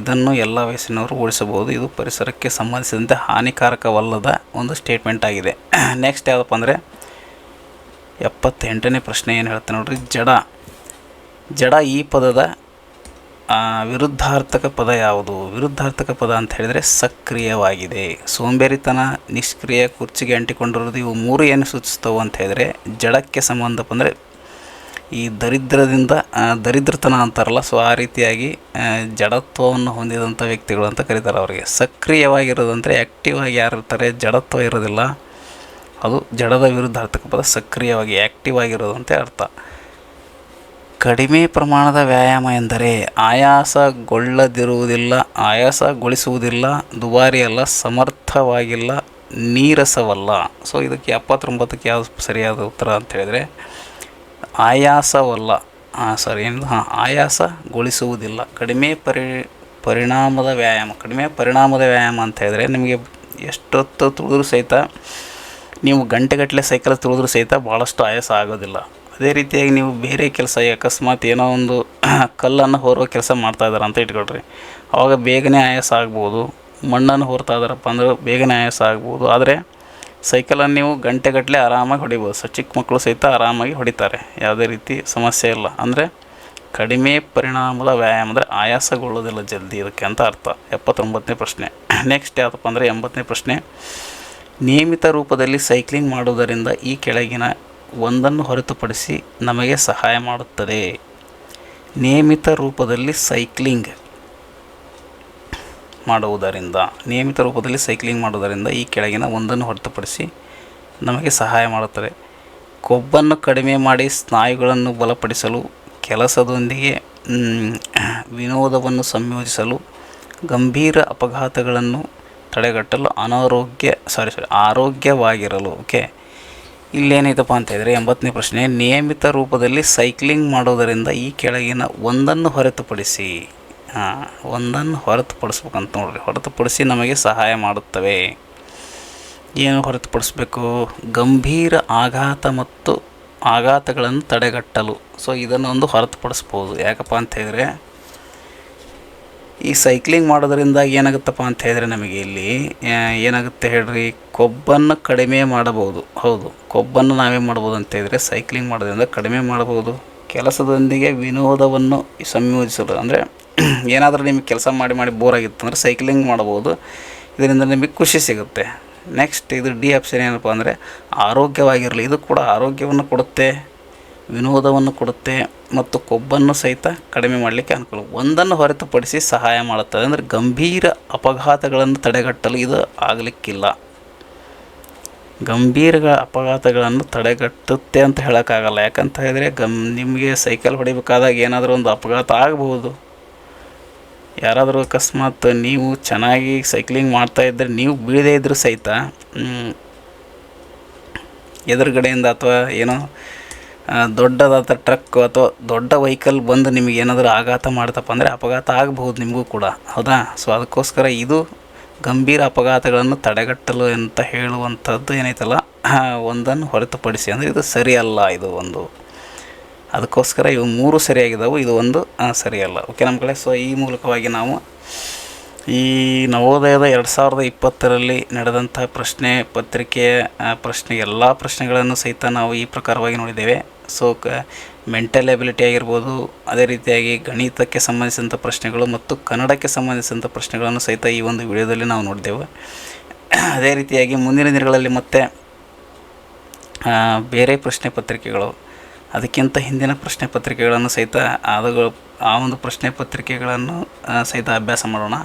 ಇದನ್ನು ಎಲ್ಲ ವಯಸ್ಸಿನವರು ಓಡಿಸಬಹುದು. ಇದು ಪರಿಸರಕ್ಕೆ ಸಂಬಂಧಿಸಿದಂತೆ ಹಾನಿಕಾರಕವಲ್ಲದ ಒಂದು ಸ್ಟೇಟ್ಮೆಂಟ್ ಆಗಿದೆ. ನೆಕ್ಸ್ಟ್ ಯಾವುದಪ್ಪ ಅಂದರೆ, ಎಪ್ಪತ್ತೆಂಟನೇ ಪ್ರಶ್ನೆ ಏನು ಹೇಳ್ತಾರೆ ನೋಡಿರಿ. ಜಡ ಜಡ ಈ ಪದದ ವಿರುದ್ಧಾರ್ಥಕ ಪದ ಯಾವುದು? ವಿರುದ್ಧಾರ್ಥಕ ಪದ ಅಂತ ಹೇಳಿದರೆ ಸಕ್ರಿಯವಾಗಿದೆ. ಸೋಂಬೇರಿತನ, ನಿಷ್ಕ್ರಿಯ, ಕುರ್ಚಿಗೆ ಅಂಟಿಕೊಂಡಿರೋದು ಇವು ಮೂರು ಏನು ಸೂಚಿಸ್ತವೆ ಅಂತ ಹೇಳಿದರೆ ಜಡಕ್ಕೆ ಸಂಬಂಧಪ್ಪ ಅಂದರೆ ಈ ದರಿದ್ರದಿಂದ ದರಿದ್ರತನ ಅಂತಾರಲ್ಲ, ಸೊ ಆ ರೀತಿಯಾಗಿ ಜಡತ್ವವನ್ನು ಹೊಂದಿದಂಥ ವ್ಯಕ್ತಿಗಳು ಅಂತ ಕರೀತಾರೆ ಅವರಿಗೆ. ಸಕ್ರಿಯವಾಗಿರೋದಂದರೆ ಆ್ಯಕ್ಟಿವ್ ಆಗಿ ಯಾರು ಇರ್ತಾರೆ? ಜಡತ್ವ ಇರೋದಿಲ್ಲ. ಅದು ಜಡದ ವಿರುದ್ಧಾರ್ಥಕ ಪದ ಸಕ್ರಿಯವಾಗಿ ಆ್ಯಕ್ಟಿವ್ ಆಗಿರೋದು ಅರ್ಥ. ಕಡಿಮೆ ಪ್ರಮಾಣದ ವ್ಯಾಯಾಮ ಎಂದರೆ ಆಯಾಸಗೊಳ್ಳದಿರುವುದಿಲ್ಲ, ಆಯಾಸಗೊಳಿಸುವುದಿಲ್ಲ, ದುಬಾರಿಯಲ್ಲ, ಸಮರ್ಥವಾಗಿಲ್ಲ, ನೀರಸವಲ್ಲ. ಸೊ ಇದಕ್ಕೆ ಎಪ್ಪತ್ತೊಂಬತ್ತಕ್ಕೆ ಯಾವುದು ಸರಿಯಾದ ಉತ್ತರ ಅಂತ ಹೇಳಿದರೆ, ಆಯಾಸವಲ್ಲ. ಹಾಂ ಸರಿ ಏನು ಹಾಂ, ಆಯಾಸಗೊಳಿಸುವುದಿಲ್ಲ. ಕಡಿಮೆ ಪರಿ, ಪರಿಣಾಮದ ವ್ಯಾಯಾಮ. ಕಡಿಮೆ ಪರಿಣಾಮದ ವ್ಯಾಯಾಮ ಅಂತ ಹೇಳಿದರೆ ನಿಮಗೆ ಎಷ್ಟೊತ್ತು ತುಳಿದ್ರೂ ಸಹಿತ, ನೀವು ಗಂಟೆಗಟ್ಟಲೆ ಸೈಕಲ್ ತುಳಿದ್ರೂ ಸಹಿತ ಭಾಳಷ್ಟು ಆಯಾಸ ಆಗೋದಿಲ್ಲ. ಅದೇ ರೀತಿಯಾಗಿ ನೀವು ಬೇರೆ ಕೆಲಸ ಅಕಸ್ಮಾತ್ ಏನೋ ಒಂದು ಕಲ್ಲನ್ನು ಹೊರುವ ಕೆಲಸ ಮಾಡ್ತಾ ಇದ್ದಾರೆ ಅಂತ ಇಟ್ಕೊಳ್ರಿ. ಆವಾಗ ಬೇಗನೆ ಆಯಾಸ ಆಗ್ಬೋದು. ಮಣ್ಣನ್ನು ಹೊರ್ತಾ ಇದಾರಪ್ಪ ಅಂದ್ರೆ ಬೇಗನೆ ಆಯಾಸ ಆಗ್ಬೋದು. ಆದರೆ ಸೈಕಲನ್ನು ನೀವು ಗಂಟೆಗಟ್ಟಲೆ ಆರಾಮಾಗಿ ಹೊಡಿಬೋದು. ಸೊ ಚಿಕ್ಕ ಮಕ್ಕಳು ಸಹಿತ ಆರಾಮಾಗಿ ಹೊಡಿತಾರೆ. ಯಾವುದೇ ರೀತಿ ಸಮಸ್ಯೆ ಇಲ್ಲ. ಅಂದರೆ ಕಡಿಮೆ ಪರಿಣಾಮದ ವ್ಯಾಯಾಮ, ಅಂದರೆ ಆಯಾಸಗೊಳ್ಳೋದಿಲ್ಲ ಜಲ್ದಿ ಇದಕ್ಕೆ ಅಂತ ಅರ್ಥ. ಎಪ್ಪತ್ತೊಂಬತ್ತನೇ ಪ್ರಶ್ನೆ. ನೆಕ್ಸ್ಟ್ ಯಾವುದಪ್ಪ ಅಂದರೆ ಎಂಬತ್ತನೇ ಪ್ರಶ್ನೆ. ನಿಯಮಿತ ರೂಪದಲ್ಲಿ ಸೈಕ್ಲಿಂಗ್ ಮಾಡುವುದರಿಂದ ಈ ಕೆಳಗಿನ ಒಂದನ್ನು ಹೊರತುಪಡಿಸಿ ನಮಗೆ ಸಹಾಯ ಮಾಡುತ್ತದೆ. ನಿಯಮಿತ ರೂಪದಲ್ಲಿ ಸೈಕ್ಲಿಂಗ್ ಮಾಡುವುದರಿಂದ, ನಿಯಮಿತ ರೂಪದಲ್ಲಿ ಸೈಕ್ಲಿಂಗ್ ಮಾಡುವುದರಿಂದ ಈ ಕೆಳಗಿನ ಒಂದನ್ನು ಹೊರತುಪಡಿಸಿ ನಮಗೆ ಸಹಾಯ ಮಾಡುತ್ತದೆ. ಕೊಬ್ಬನ್ನು ಕಡಿಮೆ ಮಾಡಿ ಸ್ನಾಯುಗಳನ್ನು ಬಲಪಡಿಸಲು, ಕೆಲಸದೊಂದಿಗೆ ವಿನೋದವನ್ನು ಸಂಯೋಜಿಸಲು, ಗಂಭೀರ ಅಪಘಾತಗಳನ್ನು ತಡೆಗಟ್ಟಲು ಅನಾರೋಗ್ಯ ಸಾರಿ ಸಾರಿ ಆರೋಗ್ಯವಾಗಿರಲು ಓಕೆ ಇಲ್ಲೇನೈತಪ್ಪ ಅಂತ ಹೇಳಿದ್ರೆ ಎಂಬತ್ತನೇ ಪ್ರಶ್ನೆ, ನಿಯಮಿತ ರೂಪದಲ್ಲಿ ಸೈಕ್ಲಿಂಗ್ ಮಾಡೋದರಿಂದ ಈ ಕೆಳಗಿನ ಒಂದನ್ನು ಹೊರತುಪಡಿಸಿ ಹಾಂ ಒಂದನ್ನು ಹೊರತುಪಡಿಸ್ಬೇಕಂತ ನೋಡ್ರಿ. ಹೊರತುಪಡಿಸಿ ನಮಗೆ ಸಹಾಯ ಮಾಡುತ್ತವೆ. ಏನು ಹೊರತುಪಡಿಸ್ಬೇಕು? ಗಂಭೀರ ಆಘಾತ ಮತ್ತು ಆಘಾತಗಳನ್ನು ತಡೆಗಟ್ಟಲು. ಸೊ ಇದನ್ನು ಒಂದು ಹೊರತುಪಡಿಸ್ಬೋದು. ಯಾಕಪ್ಪ ಅಂತ ಹೇಳಿದ್ರೆ ಈ ಸೈಕ್ಲಿಂಗ್ ಮಾಡೋದರಿಂದ ಏನಾಗುತ್ತಪ್ಪ ಅಂತ ಹೇಳಿದ್ರೆ ನಮಗೆ ಇಲ್ಲಿ ಏನಾಗುತ್ತೆ ಹೇಳ್ರಿ, ಕೊಬ್ಬನ್ನು ಕಡಿಮೆ ಮಾಡಬಹುದು. ಹೌದು, ಕೊಬ್ಬನ್ನು ನಾವೇ ಮಾಡ್ಬೋದು ಅಂತ ಹೇಳಿದ್ರೆ ಸೈಕ್ಲಿಂಗ್ ಮಾಡೋದ್ರಿಂದ ಕಡಿಮೆ ಮಾಡಬಹುದು. ಕೆಲಸದೊಂದಿಗೆ ವಿನೋದವನ್ನು ಸಂಯೋಜಿಸಲು, ಅಂದರೆ ಏನಾದರೂ ನಿಮಗೆ ಕೆಲಸ ಮಾಡಿ ಮಾಡಿ ಬೋರ್ ಆಗಿತ್ತು ಅಂದರೆ ಸೈಕ್ಲಿಂಗ್ ಮಾಡ್ಬೋದು ಇದರಿಂದ ನಿಮಗೆ ಖುಷಿ ಸಿಗುತ್ತೆ. ನೆಕ್ಸ್ಟ್ ಇದು ಡಿ ಆಪ್ಷನ್ ಏನಪ್ಪ ಅಂದರೆ ಆರೋಗ್ಯವಾಗಿರಲಿ, ಇದು ಕೂಡ ಆರೋಗ್ಯವನ್ನು ಕೊಡುತ್ತೆ. ವಿನೋದವನ್ನು ಕೊಡುತ್ತೆ ಮತ್ತು ಕೊಬ್ಬನ್ನು ಸಹಿತ ಕಡಿಮೆ ಮಾಡಲಿಕ್ಕೆ ಅನುಕೂಲ. ಒಂದನ್ನು ಹೊರತುಪಡಿಸಿ ಸಹಾಯ ಮಾಡುತ್ತದೆ. ಅಂದರೆ ಗಂಭೀರ ಅಪಘಾತಗಳನ್ನು ತಡೆಗಟ್ಟಲು ಇದು ಆಗಲಿಕ್ಕಿಲ್ಲ. ಗಂಭೀರ ಅಪಘಾತಗಳನ್ನು ತಡೆಗಟ್ಟುತ್ತೆ ಅಂತ ಹೇಳೋಕ್ಕಾಗಲ್ಲ. ಯಾಕಂತ ಹೇಳಿದರೆ ಗಮ್, ನಿಮಗೆ ಸೈಕಲ್ ಹೊಡಿಬೇಕಾದಾಗ ಏನಾದರೂ ಒಂದು ಅಪಘಾತ ಆಗಬಹುದು ಯಾರಾದರೂ ಅಕಸ್ಮಾತ್ ನೀವು ಚೆನ್ನಾಗಿ ಸೈಕ್ಲಿಂಗ್ ಮಾಡ್ತಾ ಇದ್ದರೆ ನೀವು ಬೀಳದೇ ಇದ್ದರೂ ಸಹಿತ ಎದುರುಗಡೆಯಿಂದ ಅಥವಾ ಏನೋ ದೊಡ್ಡದಾದ ಟ್ರಕ್ ಅಥವಾ ದೊಡ್ಡ ವೆಹಿಕಲ್ ಬಂದು ನಿಮಗೆ ಏನಾದರೂ ಆಘಾತ ಮಾಡ್ತಪ್ಪ ಅಂದರೆ ಅಪಘಾತ ಆಗಬಹುದು ನಿಮಗೂ ಕೂಡ. ಹೌದಾ? ಸೊ ಅದಕ್ಕೋಸ್ಕರ ಇದು ಗಂಭೀರ ಅಪಘಾತಗಳನ್ನು ತಡೆಗಟ್ಟಲು ಅಂತ ಹೇಳುವಂಥದ್ದು ಏನೈತಲ್ಲ ಒಂದನ್ನು ಹೊರತುಪಡಿಸಿ ಅಂದರೆ ಇದು ಸರಿಯಲ್ಲ ಇದು ಒಂದು. ಅದಕ್ಕೋಸ್ಕರ ಇವು ಮೂರು ಸರಿಯಾಗಿದ್ದಾವೆ ಇದು ಒಂದು ಸರಿಯಲ್ಲ. ಓಕೆ ನಮ್ಮ ಕಡೆ ಸೊ ಈ ಮೂಲಕವಾಗಿ ನಾವು ಈ ನವೋದಯದ ಎರಡು ಸಾವಿರದ ಇಪ್ಪತ್ತರಲ್ಲಿ ನಡೆದಂಥ ಪ್ರಶ್ನೆ ಪತ್ರಿಕೆಯ ಪ್ರಶ್ನೆ, ಎಲ್ಲ ಪ್ರಶ್ನೆಗಳನ್ನು ಸಹಿತ ನಾವು ಈ ಪ್ರಕಾರವಾಗಿ ನೋಡಿದ್ದೇವೆ. ಸೊ ಕ ಮೆಂಟಲ್ ಎಬಿಲಿಟಿ ಆಗಿರ್ಬೋದು, ಅದೇ ರೀತಿಯಾಗಿ ಗಣಿತಕ್ಕೆ ಸಂಬಂಧಿಸಿದಂಥ ಪ್ರಶ್ನೆಗಳು ಮತ್ತು ಕನ್ನಡಕ್ಕೆ ಸಂಬಂಧಿಸಿದಂಥ ಪ್ರಶ್ನೆಗಳನ್ನು ಸಹಿತ ಈ ಒಂದು ವಿಡಿಯೋದಲ್ಲಿ ನಾವು ನೋಡಿದೆವು. ಅದೇ ರೀತಿಯಾಗಿ ಮುಂದಿನ ದಿನಗಳಲ್ಲಿ ಮತ್ತೆ ಬೇರೆ ಪ್ರಶ್ನೆ ಪತ್ರಿಕೆಗಳು, ಅದಕ್ಕಿಂತ ಹಿಂದಿನ ಪ್ರಶ್ನೆ ಪತ್ರಿಕೆಗಳನ್ನು ಸಹಿತ ಆದಗಳು, ಆ ಒಂದು ಪ್ರಶ್ನೆ ಪತ್ರಿಕೆಗಳನ್ನು ಸಹಿತ ಅಭ್ಯಾಸ ಮಾಡೋಣ.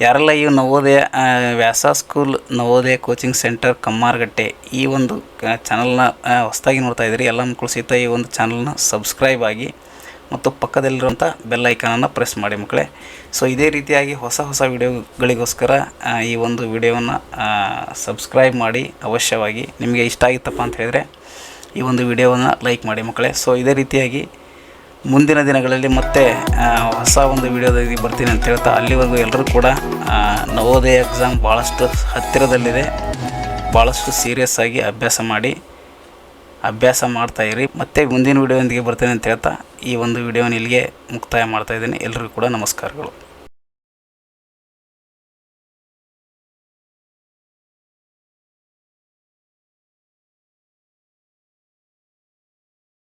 ಯಾರೆಲ್ಲ ಈ Navodaya Vyasa school Navodaya coaching centre Kammaragatte ಈ ಒಂದು ಚಾನಲ್ನ ಹೊಸದಾಗಿ ನೋಡ್ತಾ ಇದ್ದೀರಿ ಎಲ್ಲ ಮಕ್ಕಳು ಸಹಿತ ಈ ಒಂದು ಚಾನಲ್ನ ಸಬ್ಸ್ಕ್ರೈಬ್ ಆಗಿ ಮತ್ತು ಪಕ್ಕದಲ್ಲಿರುವಂಥ ಬೆಲ್ ಐಕಾನನ್ನು ಪ್ರೆಸ್ ಮಾಡಿ ಮಕ್ಕಳೇ. ಸೊ, ಇದೇ ರೀತಿಯಾಗಿ ಹೊಸ ಹೊಸ ವಿಡಿಯೋಗಳಿಗೋಸ್ಕರ ಈ ಒಂದು ವಿಡಿಯೋವನ್ನು ಸಬ್ಸ್ಕ್ರೈಬ್ ಮಾಡಿ ಅವಶ್ಯವಾಗಿ ನಿಮಗೆ ಇಷ್ಟ ಆಗಿತ್ತಪ್ಪ ಅಂತ ಹೇಳಿದರೆ ಈ ಒಂದು ವಿಡಿಯೋವನ್ನು ಲೈಕ್ ಮಾಡಿ ಮಕ್ಕಳೇ. ಸೊ, ಇದೇ ರೀತಿಯಾಗಿ ಮುಂದಿನ ದಿನಗಳಲ್ಲಿ ಮತ್ತೆ ಹೊಸ ಒಂದು ವಿಡಿಯೋದಲ್ಲಿ ಬರ್ತೀನಿ ಅಂತ ಹೇಳ್ತಾ ಅಲ್ಲಿವರೆಗೂ ಎಲ್ಲರೂ ಕೂಡ ನವೋದಯ ಎಕ್ಸಾಮ್ ಭಾಳಷ್ಟು ಹತ್ತಿರದಲ್ಲಿದೆ. ಭಾಳಷ್ಟು ಸೀರಿಯಸ್ ಆಗಿ ಅಭ್ಯಾಸ ಮಾಡಿ, ಅಭ್ಯಾಸ ಮಾಡ್ತಾ ಇರಿ. ಮತ್ತೆ ಮುಂದಿನ ವಿಡಿಯೋದೊಂದಿಗೆ ಬರ್ತೇನೆ ಅಂತ ಹೇಳ್ತಾ ಈ ಒಂದು ವಿಡಿಯೋನ ಇಲ್ಲಿಗೆ ಮುಕ್ತಾಯ ಮಾಡ್ತಾ ಇದ್ದೀನಿ. ಎಲ್ಲರಿಗೂ ಕೂಡ ನಮಸ್ಕಾರಗಳು.